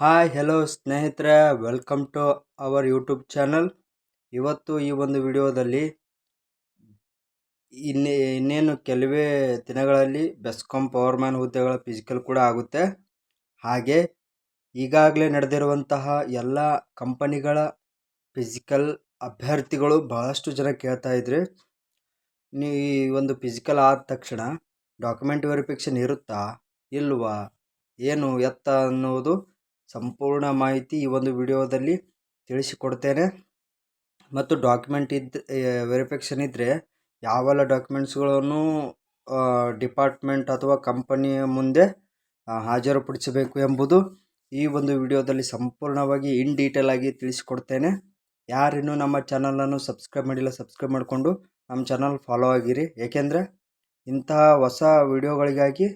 Hi hello ಸ್ನೇಹಿತರೆ. Welcome to our YouTube channel ಇವತ್ತು ಈ ಒಂದು ವಿಡಿಯೋದಲ್ಲಿ ಇನ್ನೇ, ಇನ್ನೇನು ಕೆಲವೇ ದಿನಗಳಲ್ಲಿ ಬೆಸ್ಕಾಂ ಪವರ್ಮ್ಯಾನ್ ಹುದ್ದೆಗಳ ಫಿಸಿಕಲ್ ಕೂಡ ಆಗುತ್ತೆ. ಹಾಗೆ ಈಗಾಗಲೇ ನಡೆದಿರುವಂತಹ ಎಲ್ಲ ಕಂಪನಿಗಳ ಫಿಸಿಕಲ್ ಅಭ್ಯರ್ಥಿಗಳು ಬಹಳಷ್ಟು ಜನ ಕೇಳ್ತಾ ಇದ್ರಿ. ನೀ, ಈ ಒಂದು ಫಿಸಿಕಲ್ ಆದ ತಕ್ಷಣ ಡಾಕ್ಯುಮೆಂಟ್ ವೆರಿಫಿಕೇಷನ್ ಇರುತ್ತಾ, ಇಲ್ವಾ, ಏನು ಎತ್ತ ಅನ್ನೋದು ಸಂಪೂರ್ಣ ಮಾಹಿತಿ ಈ ಒಂದು ವಿಡಿಯೋದಲ್ಲಿ ತಿಳಿಸಿಕೊಡ್ತೇನೆ. ಮತ್ತು ಡಾಕ್ಯುಮೆಂಟ್ ಇದ್ದ ವೆರಿಫಿಕೇಷನ್ ಇದ್ದರೆ ಯಾವೆಲ್ಲ ಡಾಕ್ಯುಮೆಂಟ್ಸ್ಗಳನ್ನು ಡಿಪಾರ್ಟ್ಮೆಂಟ್ ಅಥವಾ ಕಂಪನಿಯ ಮುಂದೆ ಹಾಜರುಪಡಿಸಬೇಕು ಎಂಬುದು ಈ ಒಂದು ವಿಡಿಯೋದಲ್ಲಿ ಸಂಪೂರ್ಣವಾಗಿ ಇನ್ ಡೀಟೇಲ್ ಆಗಿ ತಿಳಿಸಿಕೊಡ್ತೇನೆ. ಯಾರಿನ್ನೂ ನಮ್ಮ ಚಾನಲನ್ನು ಸಬ್ಸ್ಕ್ರೈಬ್ ಮಾಡಿಲ್ಲ ಸಬ್ಸ್ಕ್ರೈಬ್ ಮಾಡಿಕೊಂಡು ನಮ್ಮ ಚಾನಲ್ ಫಾಲೋ ಆಗಿರಿ. ಏಕೆಂದರೆ ಇಂತಹ ಹೊಸ ವಿಡಿಯೋಗಳಿಗಾಗಿ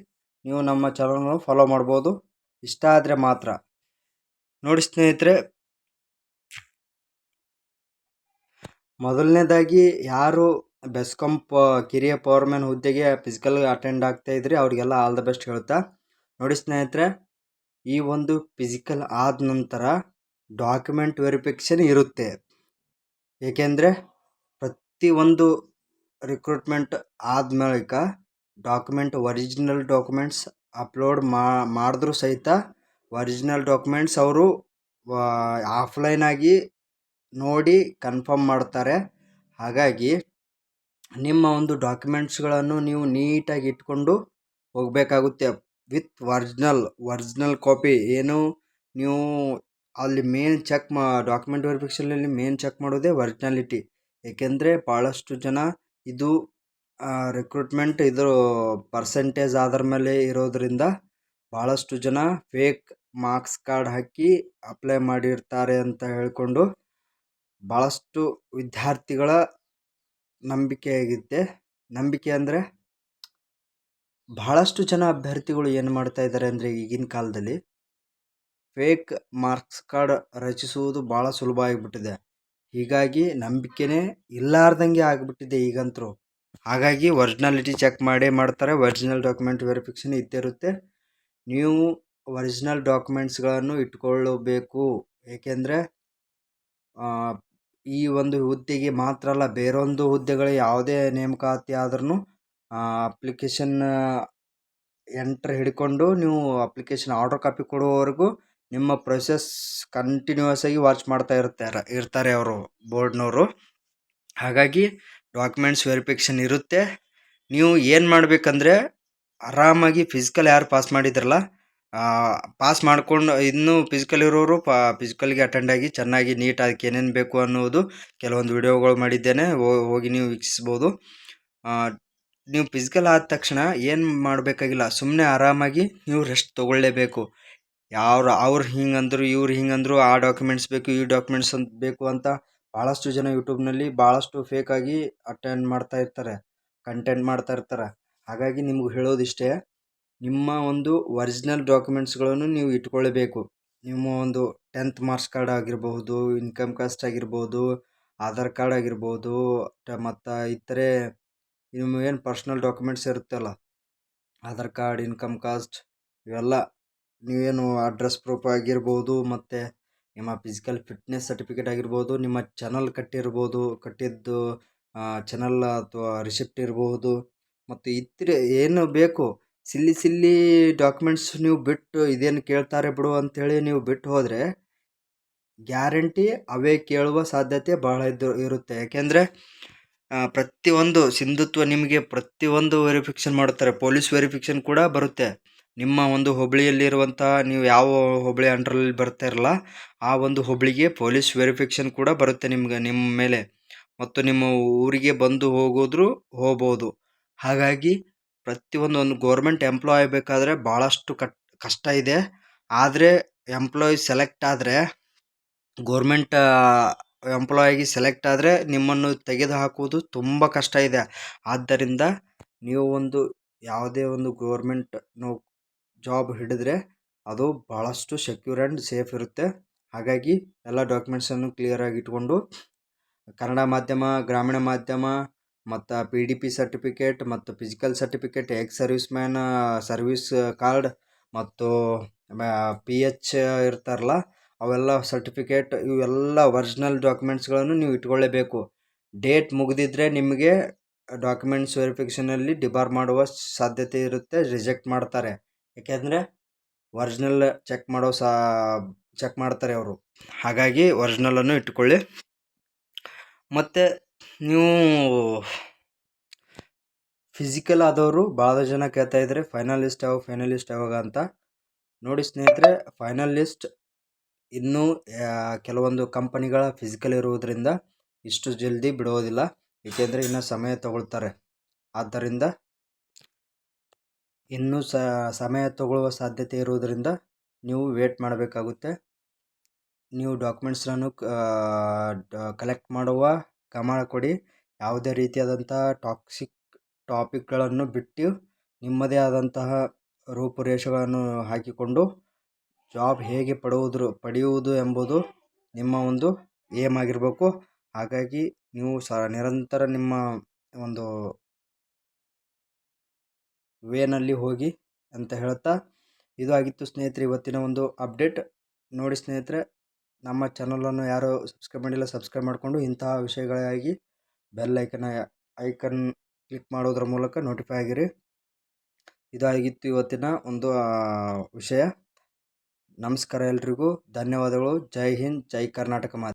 ನೀವು ನಮ್ಮ ಚಾನಲನ್ನು ಫಾಲೋ ಮಾಡ್ಬೋದು. ಇಷ್ಟ ಆದರೆ ಮಾತ್ರ. ನೋಡಿ ಸ್ನೇಹಿತರೆ, ಮೊದಲನೇದಾಗಿ ಯಾರು ಬೆಸ್ಕಾಂ ಪ, ಕಿರಿಯ ಪವರ್ಮ್ಯಾನ್ ಹುದ್ದೆಗೆ ಫಿಸಿಕಲ್ ಅಟೆಂಡ್ ಆಗ್ತಾ ಇದ್ರಿ, ಅವರಿಗೆಲ್ಲ ಆಲ್ ದ ಬೆಸ್ಟ್ ಹೇಳ್ತಾ. ನೋಡಿ ಸ್ನೇಹಿತರೆ, ಈ ಒಂದು ಫಿಸಿಕಲ್ ಆದ ನಂತರ ಡಾಕ್ಯುಮೆಂಟ್ ವೆರಿಫಿಕೇಷನ್ ಇರುತ್ತೆ. ಏಕೆಂದರೆ ಪ್ರತಿಯೊಂದು ರಿಕ್ರೂಟ್ಮೆಂಟ್ ಆದ ಮೇಲೆ ಡಾಕ್ಯುಮೆಂಟ್ ಒರಿಜಿನಲ್ ಡಾಕ್ಯುಮೆಂಟ್ಸ್ ಅಪ್ಲೋಡ್ ಮಾಡಿದ್ರೂ ಸಹಿತ ಒರಿಜಿನಲ್ ಡಾಕ್ಯುಮೆಂಟ್ಸ್ ಅವರು ಆಫ್ಲೈನಾಗಿ ನೋಡಿ ಕನ್ಫರ್ಮ್ ಮಾಡ್ತಾರೆ. ಹಾಗಾಗಿ ನಿಮ್ಮ ಒಂದು ಡಾಕ್ಯುಮೆಂಟ್ಸ್ಗಳನ್ನು ನೀವು ನೀಟಾಗಿ ಇಟ್ಕೊಂಡು ಹೋಗಬೇಕಾಗುತ್ತೆ. ವಿತ್ ಒರ್ಜಿನಲ್ ಒರ್ಜಿನಲ್ ಕಾಪಿ ಏನು ನೀವು ಅಲ್ಲಿ ಮೇನ್ ಚೆಕ್ ಮಾ ಡಾಕ್ಯುಮೆಂಟ್ ವೆರಿಫಿಕೇಷನಲ್ಲಿ ಮೇನ್ ಚೆಕ್ ಮಾಡೋದೇ ಒರ್ಜಿನಾಲಿಟಿ ಏಕೆಂದರೆ ಭಾಳಷ್ಟು ಜನ ಇದು ರಿಕ್ರೂಟ್ಮೆಂಟ್ ಇದು ಪರ್ಸೆಂಟೇಜ್ ಆದ್ರ ಮೇಲೆ ಇರೋದರಿಂದ ಭಾಳಷ್ಟು ಜನ ಫೇಕ್ ಮಾರ್ಕ್ಸ್ ಕಾರ್ಡ್ ಹಾಕಿ ಅಪ್ಲೈ ಮಾಡಿರ್ತಾರೆ ಅಂತ ಹೇಳಿಕೊಂಡು ಭಾಳಷ್ಟು ವಿದ್ಯಾರ್ಥಿಗಳ ನಂಬಿಕೆಯಾಗಿದೆ ನಂಬಿಕೆ ಅಂದರೆ ಬಹಳಷ್ಟು ಜನ ಅಭ್ಯರ್ಥಿಗಳು ಏನು ಮಾಡ್ತಾ ಇದ್ದಾರೆ ಅಂದರೆ ಈಗಿನ ಕಾಲದಲ್ಲಿ ಫೇಕ್ ಮಾರ್ಕ್ಸ್ ಕಾರ್ಡ್ ರಚಿಸುವುದು ಭಾಳ ಸುಲಭ ಆಗಿಬಿಟ್ಟಿದೆ. ಹೀಗಾಗಿ ನಂಬಿಕೆನೇ ಇಲ್ಲಾರ್ದಂಗೆ ಆಗಿಬಿಟ್ಟಿದೆ ಈಗಂತರೂ. ಹಾಗಾಗಿ ಒರಿಜಿನಾಲಿಟಿ ಚೆಕ್ ಮಾಡೇ ಮಾಡ್ತಾರೆ ಒರಿಜಿನಲ್ ಡಾಕ್ಯುಮೆಂಟ್ ವೆರಿಫಿಕೇಷನ್ ಇದ್ದೇ ಇರುತ್ತೆ. ನೀವು ಒರಿಜಿನಲ್ ಡಾಕ್ಯುಮೆಂಟ್ಸ್ಗಳನ್ನು ಇಟ್ಕೊಳ್ಳಬೇಕು. ಏಕೆಂದರೆ ಈ ಒಂದು ಹುದ್ದೆಗೆ ಮಾತ್ರ ಅಲ್ಲ, ಬೇರೊಂದು ಹುದ್ದೆಗಳು ಯಾವುದೇ ನೇಮಕಾತಿ ಆದ್ರೂ ಅಪ್ಲಿಕೇಶನ್ ಎಂಟ್ರ್ ಹಿಡ್ಕೊಂಡು ನೀವು ಅಪ್ಲಿಕೇಶನ್ ಆರ್ಡರ್ ಕಾಪಿ ಕೊಡುವವರೆಗೂ ನಿಮ್ಮ ಪ್ರೊಸೆಸ್ ಕಂಟಿನ್ಯೂಸ್ ಆಗಿ ವಾಚ್ ಮಾಡ್ತಾ ಇರ್ತಾರೆ ಇರ್ತಾರೆ ಅವರು, ಬೋರ್ಡ್ನವರು. ಹಾಗಾಗಿ ಡಾಕ್ಯುಮೆಂಟ್ಸ್ ವೆರಿಫಿಕೇಷನ್ ಇರುತ್ತೆ. ನೀವು ಏನು ಮಾಡಬೇಕಂದ್ರೆ, ಆರಾಮಾಗಿ ಫಿಸಿಕಲ್ ಯಾರು ಪಾಸ್ ಮಾಡಿದ್ರಲ್ಲ ಪಾಸ್ ಮಾಡ್ಕೊಂಡು ಇನ್ನೂ ಫಿಸಿಕಲ್ ಇರೋರು ಪಾ ಫಿಸಿಕಲ್ಗೆ ಅಟೆಂಡ್ ಆಗಿ ಚೆನ್ನಾಗಿ ನೀಟ್ ಅದಕ್ಕೆ ಏನೇನು ಬೇಕು ಅನ್ನೋದು ಕೆಲವೊಂದು ವಿಡಿಯೋಗಳು ಮಾಡಿದ್ದೇನೆ. ಹೋಗಿ ನೀವು ವೀಕ್ಷಿಸ್ಬೋದು. ನೀವು ಫಿಸಿಕಲ್ ಆದ ತಕ್ಷಣ ಏನು ಮಾಡಬೇಕಾಗಿಲ್ಲ ಸುಮ್ಮನೆ ಆರಾಮಾಗಿ ನೀವು ರೆಸ್ಟ್ ತೊಗೊಳ್ಳೇಬೇಕು. ಯಾರು ಅವ್ರು ಹಿಂಗಂದ್ರು, ಇವ್ರು ಹಿಂಗಂದ್ರು, ಆ ಡಾಕ್ಯುಮೆಂಟ್ಸ್ ಬೇಕು, ಈ ಡಾಕ್ಯುಮೆಂಟ್ಸ್ ಅಂತ ಬೇಕು ಅಂತ ಭಾಳಷ್ಟು ಜನ ಯೂಟ್ಯೂಬ್ನಲ್ಲಿ ಭಾಳಷ್ಟು ಫೇಕಾಗಿ ಅಟೆಂಡ್ ಮಾಡ್ತಾ ಇರ್ತಾರೆ ಕಂಟೆಂಟ್ ಮಾಡ್ತಾ ಇರ್ತಾರೆ. ಹಾಗಾಗಿ ನಿಮ್ಗೆ ಹೇಳೋದಿಷ್ಟೇ ನಿಮ್ಮ ಒಂದು ಒರಿಜಿನಲ್ ಡಾಕ್ಯುಮೆಂಟ್ಸ್ಗಳನ್ನು ನೀವು ಇಟ್ಕೊಳ್ಳಬೇಕು ನಿಮ್ಮ ಒಂದು ಟೆಂತ್ ಮಾರ್ಕ್ಸ್ ಕಾರ್ಡ್ ಆಗಿರಬಹುದು ಇನ್ಕಮ್ ಕಾಸ್ಟ್ ಆಗಿರ್ಬೋದು ಆಧಾರ್ ಕಾರ್ಡ್ ಆಗಿರ್ಬೋದು ಮತ್ತು ಇತರೆ ನಿಮ್ಮ ಏನು ಪರ್ಸ್ನಲ್ ಡಾಕ್ಯುಮೆಂಟ್ಸ್ ಇರುತ್ತಲ್ಲ ಆಧಾರ್ ಕಾರ್ಡ್ ಇನ್ಕಮ್ ಕಾಸ್ಟ್ ಇವೆಲ್ಲ ನೀವೇನು ಅಡ್ರೆಸ್ ಪ್ರೂಫ್ ಆಗಿರ್ಬೋದು, ಮತ್ತು ನಿಮ್ಮ ಫಿಸಿಕಲ್ ಫಿಟ್ನೆಸ್ ಸರ್ಟಿಫಿಕೇಟ್ ಆಗಿರ್ಬೋದು, ನಿಮ್ಮ ಚಾನಲ್ ಕಟ್ಟಿರ್ಬೋದು, ಕಟ್ಟಿದ್ದು ಚಾನಲ್ ಅಥವಾ ರಿಸಿಪ್ಟ್ ಇರಬಹುದು ಮತ್ತು ಇತರೆ ಏನು ಬೇಕು? ಸಿಲ್ಲಿ ಸಿಲ್ಲಿ ಡಾಕ್ಯುಮೆಂಟ್ಸ್ ನೀವು ಬಿಟ್ಟು ಇದೇನು ಕೇಳ್ತಾರೆ ಬಿಡು ಅಂಥೇಳಿ ನೀವು ಬಿಟ್ಟು ಹೋದರೆ ಗ್ಯಾರಂಟಿ ಅವೇ ಕೇಳುವ ಸಾಧ್ಯತೆ ಬಹಳ ಇದ್ದು, ಇರುತ್ತೆ. ಯಾಕೆಂದರೆ ಪ್ರತಿಯೊಂದು ಸಿಂಧುತ್ವ ನಿಮಗೆ ಪ್ರತಿಯೊಂದು ವೆರಿಫಿಕೇಷನ್ ಮಾಡುತ್ತಾರೆ. ಪೊಲೀಸ್ ವೆರಿಫಿಕೇಷನ್ ಕೂಡ ಬರುತ್ತೆ. ನಿಮ್ಮ ಒಂದು ಹೋಬಳಿಯಲ್ಲಿರುವಂಥ ನೀವು ಯಾವ ಹೋಬಳಿ ಅಂಡ್ರಲ್ಲಿ ಬರ್ತಾ ಇರಲ್ಲ, ಆ ಒಂದು ಹೋಬಳಿಗೆ ಪೊಲೀಸ್ ವೆರಿಫಿಕೇಷನ್ ಕೂಡ ಬರುತ್ತೆ ನಿಮ್ಗೆ, ನಿಮ್ಮ ಮೇಲೆ. ಮತ್ತು ನಿಮ್ಮ ಊರಿಗೆ ಬಂದು ಹೋಗೋದ್ರು ಹೋಗ್ಬೋದು. ಹಾಗಾಗಿ ಪ್ರತಿಯೊಂದು ಒಂದು ಗೋರ್ಮೆಂಟ್ ಎಂಪ್ಲಾಯ್ ಆಗಬೇಕಾದ್ರೆ ಭಾಳಷ್ಟು ಕಟ್, ಕಷ್ಟ ಇದೆ. ಆದರೆ ಎಂಪ್ಲಾಯ್ ಸೆಲೆಕ್ಟ್ ಆದರೆ ಗೋರ್ಮೆಂಟ್ ಆಗಿ ಸೆಲೆಕ್ಟ್ ಆದರೆ ನಿಮ್ಮನ್ನು ತೆಗೆದು ಹಾಕುವುದು ತುಂಬ ಕಷ್ಟ ಇದೆ. ಆದ್ದರಿಂದ ನೀವು ಒಂದು ಯಾವುದೇ ಒಂದು ಗೌರ್ಮೆಂಟ್ ನೋ ಜಾಬ್ ಹಿಡಿದ್ರೆ ಅದು ಭಾಳಷ್ಟು ಸೆಕ್ಯೂರ್ ಆ್ಯಂಡ್ ಸೇಫ್ ಇರುತ್ತೆ. ಹಾಗಾಗಿ ಎಲ್ಲ ಡಾಕ್ಯುಮೆಂಟ್ಸನ್ನು ಕ್ಲಿಯರಾಗಿ ಇಟ್ಕೊಂಡು ಕನ್ನಡ ಮಾಧ್ಯಮ, ಗ್ರಾಮೀಣ ಮಾಧ್ಯಮ ಮತ್ತು ಪಿ ಡಿ ಪಿ ಸರ್ಟಿಫಿಕೇಟ್ ಮತ್ತು physical certificate ex serviceman service card ಮತ್ತು ಪಿ ಎಚ್ ಇರ್ತಾರಲ್ಲ, ಅವೆಲ್ಲ ಸರ್ಟಿಫಿಕೇಟ್ ಇವೆಲ್ಲ ಒರಿಜಿನಲ್ ಡಾಕ್ಯುಮೆಂಟ್ಸ್ಗಳನ್ನು ನೀವು ಇಟ್ಕೊಳ್ಳೇಬೇಕು ಡೇಟ್ ಮುಗಿದಿದ್ರೆ ನಿಮಗೆ ಡಾಕ್ಯುಮೆಂಟ್ಸ್ ವೆರಿಫಿಕೇಷನಲ್ಲಿ ಡಿಬಾರ್ ಮಾಡುವ ಸಾಧ್ಯತೆ ಇರುತ್ತೆ ರಿಜೆಕ್ಟ್ ಮಾಡ್ತಾರೆ. ಏಕೆಂದರೆ ಒರಿಜಿನಲ್ ಚೆಕ್ ಮಾಡೋ ಸಾ ಚೆಕ್ ಮಾಡ್ತಾರೆ ಅವರು. ಹಾಗಾಗಿ ಒರಿಜಿನಲನ್ನು ಇಟ್ಕೊಳ್ಳಿ. ಮತ್ತು ನೀವು ಫಿಸಿಕಲ್ ಆದವರು ಭಾಳ ಜನ ಕೇಳ್ತಾ ಇದ್ದಾರೆ ಫೈನಲಿಸ್ಟ್ ಯಾವಾಗ ಫೈನಲಿಸ್ಟ್ ಯಾವಾಗ ಅಂತ ನೋಡಿ ಸ್ನೇಹಿತರೆ ಫೈನಲಿಸ್ಟ್ ಇನ್ನೂ ಕೆಲವೊಂದು ಕಂಪನಿಗಳ ಫಿಸಿಕಲ್ ಇರುವುದರಿಂದ ಇಷ್ಟು ಜಲ್ದಿ ಬಿಡೋದಿಲ್ಲ. ಏಕೆಂದರೆ ಇನ್ನು ಸಮಯ ತಗೊಳ್ತಾರೆ. ಆದ್ದರಿಂದ ಇನ್ನೂ ಸಮಯ ತಗೊಳ್ಳುವ ಸಾಧ್ಯತೆ ಇರುವುದರಿಂದ ನೀವು ವೇಟ್ ಮಾಡಬೇಕಾಗುತ್ತೆ. ನೀವು ಡಾಕ್ಯುಮೆಂಟ್ಸನ್ನು ಕಲೆಕ್ಟ್ ಮಾಡುವ ಗಮನ ಕೊಡಿ. ಯಾವುದೇ ರೀತಿಯಾದಂತಹ ಟಾಕ್ಸಿಕ್ ಟಾಪಿಕ್ಗಳನ್ನು ಬಿಟ್ಟು ನಿಮ್ಮದೇ ಆದಂತಹ ರೂಪುರೇಷೆಗಳನ್ನು ಹಾಕಿಕೊಂಡು ಜಾಬ್ ಹೇಗೆ ಪಡುವುದ್ರು ಪಡೆಯುವುದು ಎಂಬುದು ನಿಮ್ಮ ಒಂದು ಏಮ್ ಆಗಿರಬೇಕು. ಹಾಗಾಗಿ ನೀವು ಸ ನಿರಂತರ ನಿಮ್ಮ ಒಂದು ವೇನಲ್ಲಿ ಹೋಗಿ ಅಂತ ಹೇಳ್ತಾ, ಇದು ಆಗಿತ್ತು ಸ್ನೇಹಿತರೆ, ಇವತ್ತಿನ ಒಂದು ಅಪ್ಡೇಟ್. ನೋಡಿ ಸ್ನೇಹಿತರೆ ನಮ್ಮ ಚಾನಲನ್ನು ಯಾರು ಸಬ್ಸ್ಕ್ರೈಬ್ ಮಾಡಿಲ್ಲ, ಸಬ್ಸ್ಕ್ರೈಬ್ ಮಾಡಿಕೊಂಡು ಇಂತಹ ವಿಷಯಗಳಿಗಾಗಿ ಬೆಲ್ ಐಕನ್ ಐಕನ್ ಕ್ಲಿಕ್ ಮಾಡೋದ್ರ ಮೂಲಕ ನೋಟಿಫೈ ಆಗಿರಿ. ಇದಾಗಿತ್ತು ಇವತ್ತಿನ ಒಂದು ವಿಷಯ. ನಮಸ್ಕಾರ ಎಲ್ರಿಗೂ. ಧನ್ಯವಾದಗಳು. ಜೈ ಹಿಂದ್, ಜೈ ಕರ್ನಾಟಕ ಮಾತೆ.